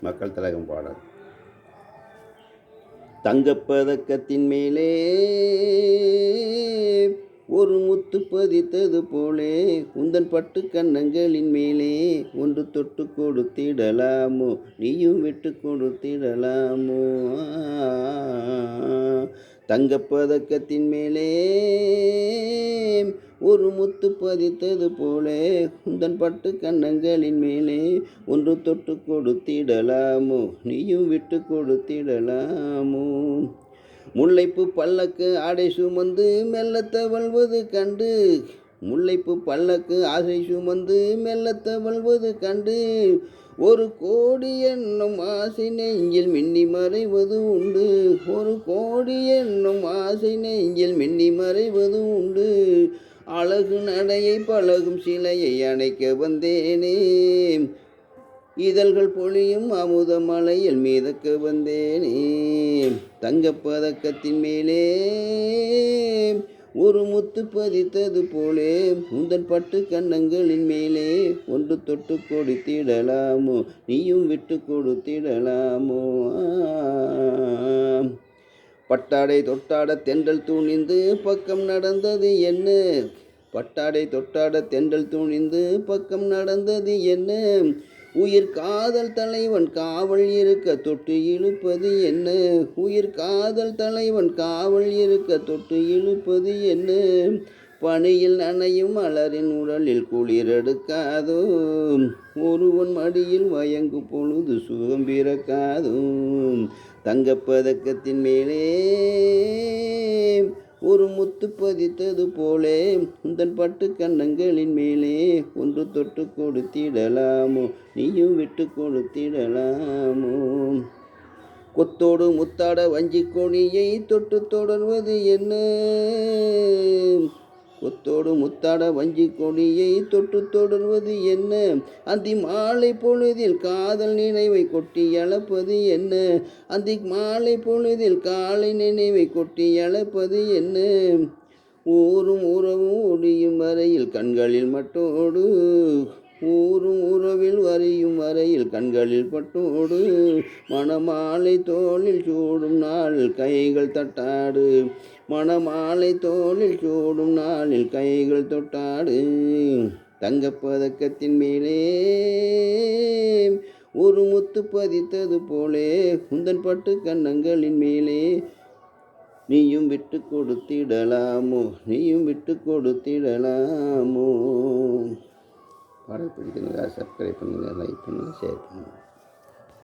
மக்கள் தலகம் பாடல் தங்கப்பதக்கத்தின் மேலே ஒரு முத்து பதித்தது போலே உந்தன் பட்டு கன்னங்களின் மேலே ஒன்று தொட்டு கொடுத்திடலாமோ நீயும் விட்டு கொடுத்திடலாமோ? தங்கப்பதக்கத்தின் மேலே ஒரு முத்து பதித்தது போலே உந்தன் பட்டு கன்னங்களின் மேலே ஒன்று தொட்டு கொடுத்திடலாமோ நீயும் விட்டு கொடுத்திடலாமோ? முல்லைப்பு பல்லக்கு ஆடை சுமந்து மெல்ல தவழ்வது கண்டு முல்லைப்பு பல்லக்கு ஆசை சுமந்து மெல்ல தவழ்வது கண்டு ஒரு கோடி என்னும் ஆசை நெஞ்சில் மின்னி மறைவது உண்டு. ஒரு கோடி என்னும் ஆசை நெஞ்சில் மின்னி மறைவது உண்டு. அழகு நடையை பழகும் சிலையை அணைக்க வந்தேனே. இதழ்கள் பொழியும் அமுத மலையில் மீதக்க வந்தேனே. தங்கப்பதக்கத்தின் மேலே ஒரு முத்து பதித்தது போலே உந்தன் பட்டு கன்னங்களின் மேலே ஒன்று தொட்டு கொடுத்திடலாமோ நீயும் விட்டு கொடுத்திடலாமோ. பட்டாடை தொட்டாட தென்றல் துணிந்து பக்கம் நடந்தது என்ன? பட்டாடை தொட்டாட தென்றல் துணிந்து பக்கம் நடந்தது என்ன? உயிர் காதல் தலைவன் காவல் இருக்க தொட்டு இழுப்பது என்ன? உயிர் காதல் தலைவன் காவல் இருக்க தொட்டு இழுப்பது என்ன? பனியில் நனையும் மலரின் உடலில் குளிரெடுக்காதோ ஒருவன் மடியில் வயங்கு பொழுது சுகம் பிறக்காதோ? தங்கப்பதக்கத்தின் மேலே ஒரு முத்து பதித்தது போலே உந்தன் பட்டு கண்ணங்களின் மேலே ஒன்று தொட்டு கொடுத்திடலாமோ? நீயும் விட்டு கொடுத்திடலாமோ? கொத்தோடு முத்தாட வஞ்சி கொடியை தொட்டு தொடர்வது என்ன? கொத்தோடு முத்தாட வஞ்சி கொடியை தொட்டு தொடர்வது என்ன? அந்தி மாலை பொழுதில் காதல் நினைவை கொட்டி அளப்பது என்ன? அந்தி மாலை பொழுதில் காலை நினைவை கொட்டி அளப்பது என்ன? ஊரும் உறவும் ஒடியும் வரையில் கண்களில் மட்டோடு ஊரும் உறவில் வரையும் கண்களில் பட்டோடு மணமாலை தோளில் சூடும் நாள் கைகள் தட்டாடு. மணமாலை தோளில் சூடும் நாளில் கைகள் தொட்டாடு. தங்கப்பதக்கத்தின் மேலே ஒரு முத்து பதித்தது போலே குந்தன் பட்டு கன்னங்களின் மேலே. நீயும் விட்டு கொடுத்திடலாமோ? நீயும் விட்டு கொடுத்திடலாமோ? பாடல் பிடிக்குங்களா சப்ஸ்கிரைப் பண்ணுங்கள் லைக் பண்ணுங்கள் ஷேர் பண்ணுங்கள்